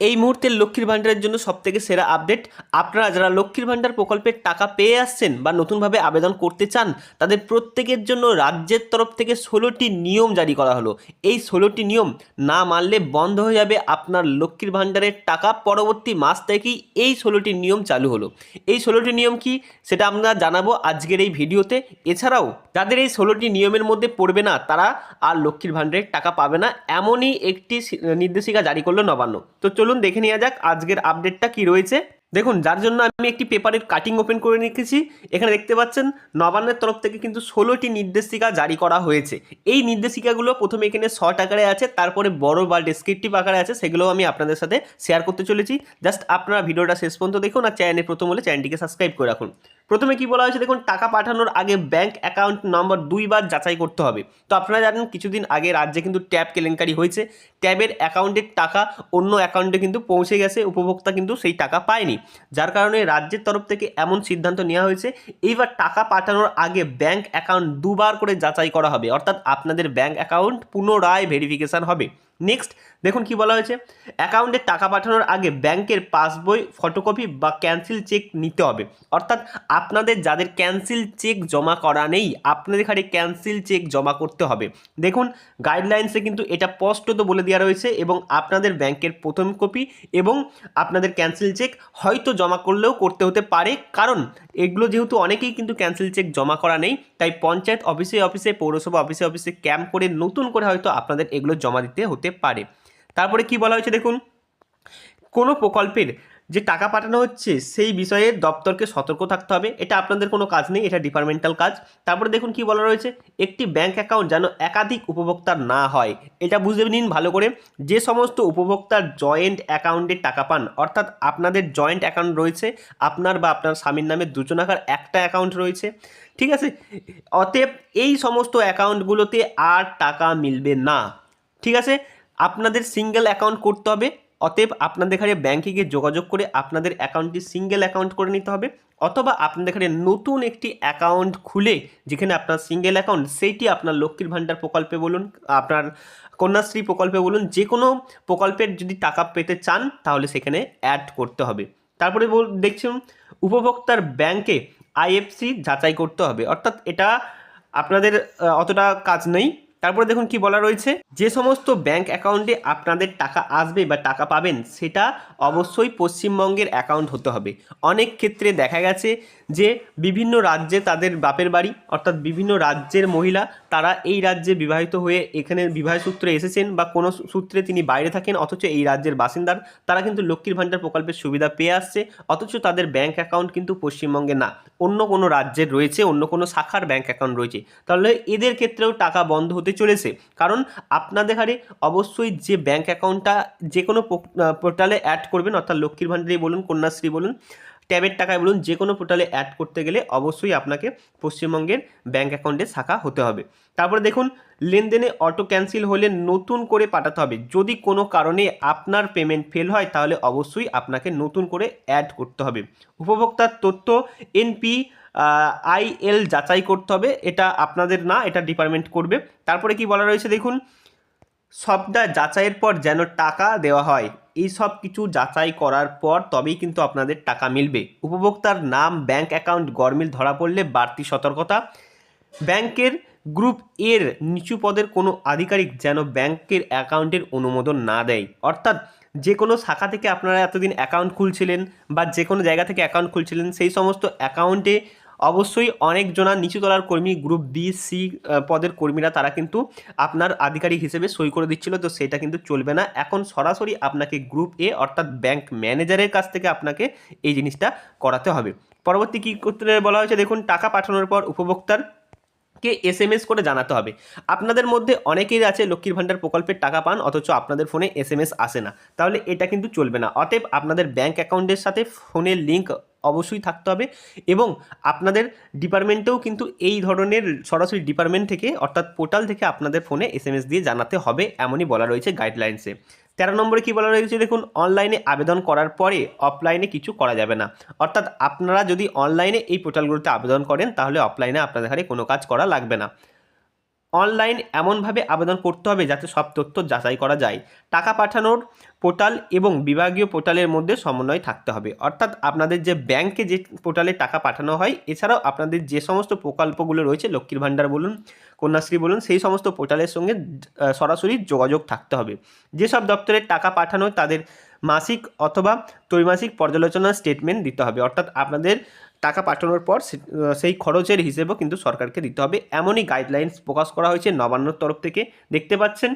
এই মুহূর্তে লক্ষ্মীর ভাণ্ডারের জন্য সবথেকে সেরা আপডেট। আপনারা যারা লক্ষ্মীর ভাণ্ডার প্রকল্পের টাকা পেয়ে আসছেন বা নতুনভাবে আবেদন করতে চান, তাদের প্রত্যেকের জন্য রাজ্যের তরফ থেকে ষোলোটি নিয়ম জারি করা হলো। এই ষোলোটি নিয়ম না মানলে বন্ধ হয়ে যাবে আপনার লক্ষ্মীর ভাণ্ডারের টাকা। পরবর্তী মাস থেকেই এই ষোলোটি নিয়ম চালু হলো। এই ষোলোটি নিয়ম কি? সেটা আমরা জানাব আজকের এই ভিডিওতে। এছাড়াও, যাদের এই ষোলোটি নিয়মের মধ্যে পড়বে না, তারা আর লক্ষ্মীর ভাণ্ডারের টাকা পাবে না, এমনই একটি নির্দেশিকা জারি করল নবান্ন। তো চলুন দেখে নেওয়া যাক আজকের আপডেটটা কি রয়েছে। দেখুন, যার জন্য আমি একটি পেপারের কাটিং ওপেন করে রেখেছি। এখানে দেখতে পাচ্ছেন, নবান্নের তরফ থেকে কিন্তু ষোলোটি নির্দেশিকা জারি করা হয়েছে। এই নির্দেশিকাগুলো প্রথমে এখানে শর্ট আকারে আছে, তারপরে বড় বা ডেসক্রিপটিভ আকারে আছে, সেগুলোও আমি আপনাদের সাথে শেয়ার করতে চলেছি। জাস্ট আপনারা ভিডিওটা শেষ পর্যন্ত দেখুন আর চ্যানেলে প্রথম হলে চ্যানেলটিকে সাবস্ক্রাইব করে রাখুন। প্রথমে কি বলা হয়েছে? দেখুন, টাকা পাঠানোর আগে ব্যাংক অ্যাকাউন্ট নম্বর দুইবার যাচাই করতে হবে। তো আপনারা জানেন, কিছুদিন আগে রাজ্যে কিন্তু ট্যাব কেলেঙ্কারি হয়েছে। ট্যাবের অ্যাকাউন্টের টাকা অন্য অ্যাকাউন্টে কিন্তু পৌঁছে গেছে, উপভোক্তা কিন্তু সেই টাকা পায়নি। যার কারণে রাজ্যের তরফ থেকে এমন সিদ্ধান্ত নেওয়া হয়েছে, এইবার টাকা পাঠানোর আগে ব্যাংক অ্যাকাউন্ট দুবার করে যাচাই করা হবে। অর্থাৎ আপনাদের ব্যাংক অ্যাকাউন্ট পুনরায় ভেরিফিকেশান হবে। নেক্সট দেখুন কি বলা হয়েছে। অ্যাকাউন্টে টাকা পাঠানোর আগে ব্যাংকের পাসবই ফটোকপি বা ক্যান্সেল চেক নিতে হবে। অর্থাৎ আপনাদের যাদের ক্যান্সেল চেক জমা করা নেই, আপনাদের এখানে ক্যান্সেল চেক জমা করতে হবে। দেখুন গাইডলাইন্সে কিন্তু এটা স্পষ্টত বলে দেওয়া রয়েছে এবং আপনাদের ব্যাংকের প্রথম কপি এবং আপনাদের ক্যান্সেল চেক হয়তো জমা করলেও করতে হতে পারে। কারণ এগুলো যেহেতু অনেকেই কিন্তু ক্যান্সেল চেক জমা করা নেই, তাই পঞ্চায়েত অফিসে অফিসে পৌরসভা অফিসে অফিসে ক্যাম্প করে নতুন করে হয়তো আপনাদের এগুলো জমা দিতে হতে পারে। তারপরে কি বলা হয়েছে দেখুন? কোনো প্রকল্পের যে টাকা পাঠানো হচ্ছে, সেই বিষয়ে দপ্তরকে সতর্ক থাকতে হবে। এটা আপনাদের কোনো কাজ নেই, এটা ডিপার্টমেন্টাল কাজ। তারপরে দেখুন কি বলা রয়েছে? একটি ব্যাংক অ্যাকাউন্ট যেন একাধিক উপভোক্তার না হয়। এটা বুঝে নিন ভালো করে। যে সমস্ত উপভোক্তার জয়েন্ট অ্যাকাউন্টে টাকা পান, অর্থাৎ আপনাদের জয়েন্ট অ্যাকাউন্ট রয়েছে, আপনার বা আপনার স্বামীর নামে দুজনাকার একটা অ্যাকাউন্ট রয়েছে। ঠিক আছে? অতএব এই সমস্ত অ্যাকাউন্টগুলোতে আর টাকা মিলবে না। ঠিক আছে? আপনাদের সিঙ্গেল অ্যাকাউন্ট করতে হবে। অতএব আপনাদের এখানে ব্যাঙ্কে গিয়ে যোগাযোগ করে আপনাদের অ্যাকাউন্টটি সিঙ্গেল অ্যাকাউন্ট করে নিতে হবে। অথবা আপনাদের এখানে নতুন একটি অ্যাকাউন্ট খুলে যেখানে আপনার সিঙ্গেল অ্যাকাউন্ট সেইটি আপনার লক্ষ্মীর ভাণ্ডার প্রকল্পে বলুন, আপনার কন্যাশ্রী প্রকল্পে বলুন যে কোনো প্রকল্পের যদি টাকা পেতে চান, তাহলে সেখানে অ্যাড করতে হবে। তারপরে দেখছেন, উপভোক্তার ব্যাংকে আইএফসি যাচাই করতে হবে। অর্থাৎ এটা আপনাদের অতটা কাজ নেই। তারপরে দেখুন কি বলা রয়েছে। যে সমস্ত ব্যাংক অ্যাকাউন্টে আপনাদের টাকা আসবে বা টাকা পাবেন, সেটা অবশ্যই পশ্চিমবঙ্গের অ্যাকাউন্ট হতে হবে। অনেক ক্ষেত্রে দেখা গেছে যে বিভিন্ন রাজ্যে তাদের বাপের বাড়ি, অর্থাৎ বিভিন্ন রাজ্যের মহিলা, তারা এই রাজ্যে বিবাহিত হয়ে এখানে বিবাহ সূত্রে এসেছেন বা কোনো সূত্রে তিনি বাইরে থাকেন, অথচ এই রাজ্যের বাসিন্দার, তারা কিন্তু লক্ষ্মীর ভাণ্ডার প্রকল্পের সুবিধা পেয়ে আসছে, অথচ তাদের ব্যাংক অ্যাকাউন্ট কিন্তু পশ্চিমবঙ্গে না। অন্য কোনো রাজ্যের রয়েছে, অন্য কোনো শাখার ব্যাংক অ্যাকাউন্ট রয়েছে। তাহলে এদের ক্ষেত্রেও টাকা বন্ধ হতে চলেছে। কারণ আপনাদের হারে অবশ্যই যে ব্যাংক অ্যাকাউন্টটা যে কোনো পোর্টালে অ্যাড করবেন, অর্থাৎ লক্ষ্মীর ভাণ্ডারে বলুন, কন্যাশ্রী বলুন ট্যাবের টাকায় বলুন যে কোনো পোর্টালে অ্যাড করতে গেলে অবশ্যই আপনাকে পশ্চিমবঙ্গের ব্যাঙ্ক অ্যাকাউন্টে শাখা হতে হবে। তারপরে দেখুন, লেনদেনে অটো ক্যান্সেল হলে নতুন করে পাঠাতে হবে। যদি কোনো কারণে আপনার পেমেন্ট ফেল হয়, তাহলে অবশ্যই আপনাকে নতুন করে অ্যাড করতে হবে। উপভোক্তার তথ্য এনপি আইএল যাচাই করতে হবে। এটা আপনাদের না, এটা ডিপার্টমেন্ট করবে। তারপরে কি বলা রয়েছে দেখুন, সবটা যাচাইয়ের পর যেন টাকা দেওয়া হয়। এই সব কিছু যাচাই করার পর তবেই কিন্তু আপনাদের টাকা মিলবে। উপভোক্তার নাম ব্যাংক অ্যাকাউন্ট গরমিল ধরা পড়লে বাড়তি সতর্কতা। ব্যাংকের গ্রুপ এর নিচু পদের কোনো আধিকারিক যেন ব্যাংকের অ্যাকাউন্টের অনুমোদন না দেয়। অর্থাৎ যে কোনো শাখা থেকে আপনারা এতদিন অ্যাকাউন্ট খুলছিলেন বা যে কোনো জায়গা থেকে অ্যাকাউন্ট খুলছিলেন, সেই সমস্ত অ্যাকাউন্টে অবশ্যই অনেক জনা নিচু তলার কর্মী গ্রুপ বি সি পদের কর্মীরা তারা কিন্তু আপনার আধিকারিক হিসেবে সই করে দিচ্ছিল, তো সেটা কিন্তু চলবে না। এখন সরাসরি আপনাকে গ্রুপ এ অর্থাৎ ব্যাংক ম্যানেজারের কাছ থেকে আপনাকে এই জিনিসটা করাতে হবে। পরবর্তী কী করতে বলা হয়েছে? দেখুন, টাকা পাঠানোর পর উপভোক্তার কে এস এম এস করে জানাতে হবে। আপনাদের মধ্যে অনেকেই আছে লক্ষ্মীর ভাণ্ডার প্রকল্পের টাকা পান, অথচ আপনাদের ফোনে এস এম এস আসে না। তাহলে এটা কিন্তু চলবে না। অতএব আপনাদের ব্যাংক অ্যাকাউন্টের সাথে ফোনের লিঙ্ক অবশ্যই থাকতে হবে এবং আপনাদের ডিপার্টমেন্টেও কিন্তু এই ধরনের সরাসরি ডিপার্টমেন্ট থেকে, অর্থাৎ পোর্টাল থেকে আপনাদের ফোনে এস এম এস দিয়ে জানাতে হবে, এমনই বলা রয়েছে গাইডলাইন্সে। তেরো নম্বরে কী বলা রয়েছে? দেখুন অনলাইনে আবেদন করার পরে অফলাইনে কিছু করা যাবে না। অর্থাৎ আপনারা যদি অনলাইনে এই পোর্টালগুলোতে আবেদন করেন, তাহলে অফলাইনে আপনাদের হারে কোনো কাজ করা লাগবে না। অনলাইন এমনভাবে আবেদন করতে হবে যাতে সব তথ্য যাচাই করা যায়। টাকা পাঠানোর পোর্টাল এবং বিভাগীয় পোর্টালের মধ্যে সমন্বয় থাকতে হবে। অর্থাৎ আপনাদের যে ব্যাংকে যে পোর্টালে টাকা পাঠানো হয়, এছাড়াও আপনাদের যে সমস্ত প্রকল্পগুলো রয়েছে, লক্ষ্মীর ভাণ্ডার বলুন, কন্যাশ্রী বলুন, সেই সমস্ত পোর্টালের সঙ্গে সরাসরি যোগাযোগ থাকতে হবে। যেসব দপ্তরের টাকা পাঠানো তাদের মাসিক অথবা ত্রৈমাসিক পর্যালোচনা স্টেটমেন্ট দিতে হবে। অর্থাৎ আপনাদের টাকা পাঠানোর পর সেই খরচের হিসেবেও কিন্তু সরকারকে দিতে হবে। এমনই গাইডলাইন্স প্রকাশ করা হয়েছে নবান্নর তরফ থেকে। দেখতে পাচ্ছেন?